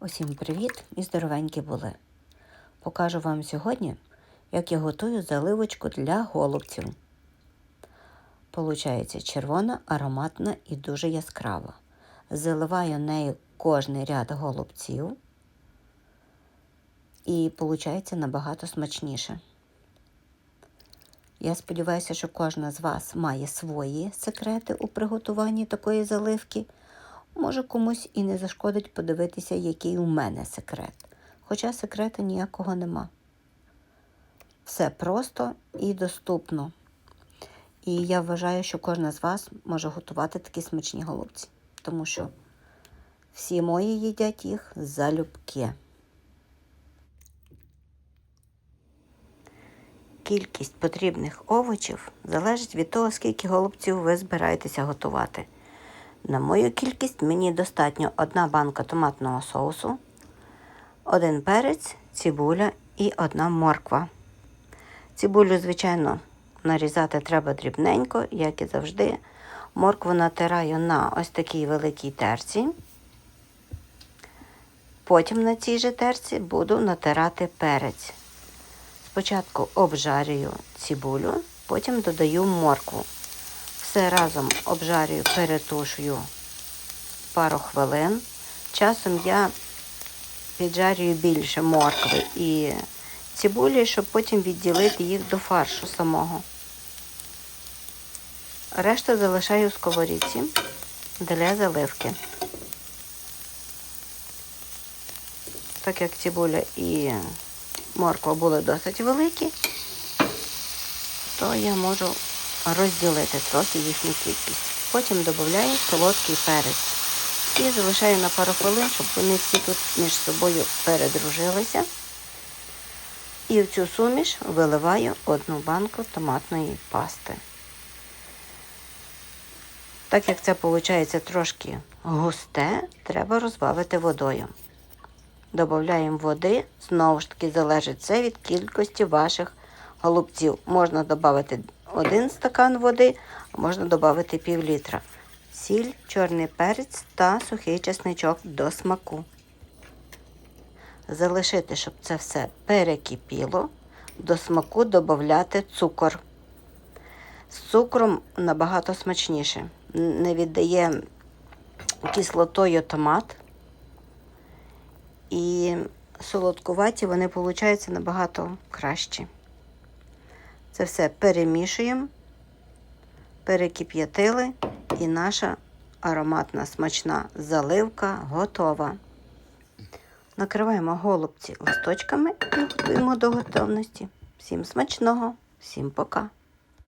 Усім привіт і здоровенькі були. Покажу вам сьогодні, як я готую заливочку для голубців. Получається червона, ароматна і дуже яскрава. Заливаю нею кожний ряд голубців. І виходить набагато смачніше. Я сподіваюся, що кожна з вас має свої секрети у приготуванні такої заливки. Може, комусь і не зашкодить подивитися, який у мене секрет. Хоча секрету ніякого нема. Все просто і доступно. І я вважаю, що кожна з вас може готувати такі смачні голубці, тому що всі мої їдять їх залюбки. Кількість потрібних овочів залежить від того, скільки голубців ви збираєтеся готувати. На мою кількість мені достатньо одна банка томатного соусу, один перець, цибуля і одна морква. Цибулю, звичайно, нарізати треба дрібненько, як і завжди. Моркву натираю на ось такій великій терці. Потім на цій же терці буду натирати перець. Спочатку обжарюю цибулю, потім додаю моркву. Все разом обжарюю, перетушую пару хвилин. Часом я піджарюю більше моркви і цибулі, щоб потім відділити їх до фаршу самого. Решту залишаю в сковорідці для заливки. Так як цибуля і морква були досить великі, то я можу розділити трохи їхню кількість. Потім додаю солодкий перець і залишаю на пару хвилин, щоб вони всі тут між собою передружилися. І в цю суміш виливаю одну банку томатної пасти. Так як це виходить трошки густе, треба розбавити водою. Додаємо води, знову ж таки залежить це від кількості ваших голубців. Можна додати один стакан води, можна додати пів літра. Сіль, чорний перець та сухий чесничок до смаку. Залишити, щоб це все перекипіло, до смаку додати цукор. З цукром набагато смачніше. Не віддає кислотою томат. І солодкуваті вони виходять набагато кращі. Це все перемішуємо, перекип'ятили, і наша ароматна смачна заливка готова. Накриваємо голубці листочками і готуємо до готовності. Всім смачного, всім пока!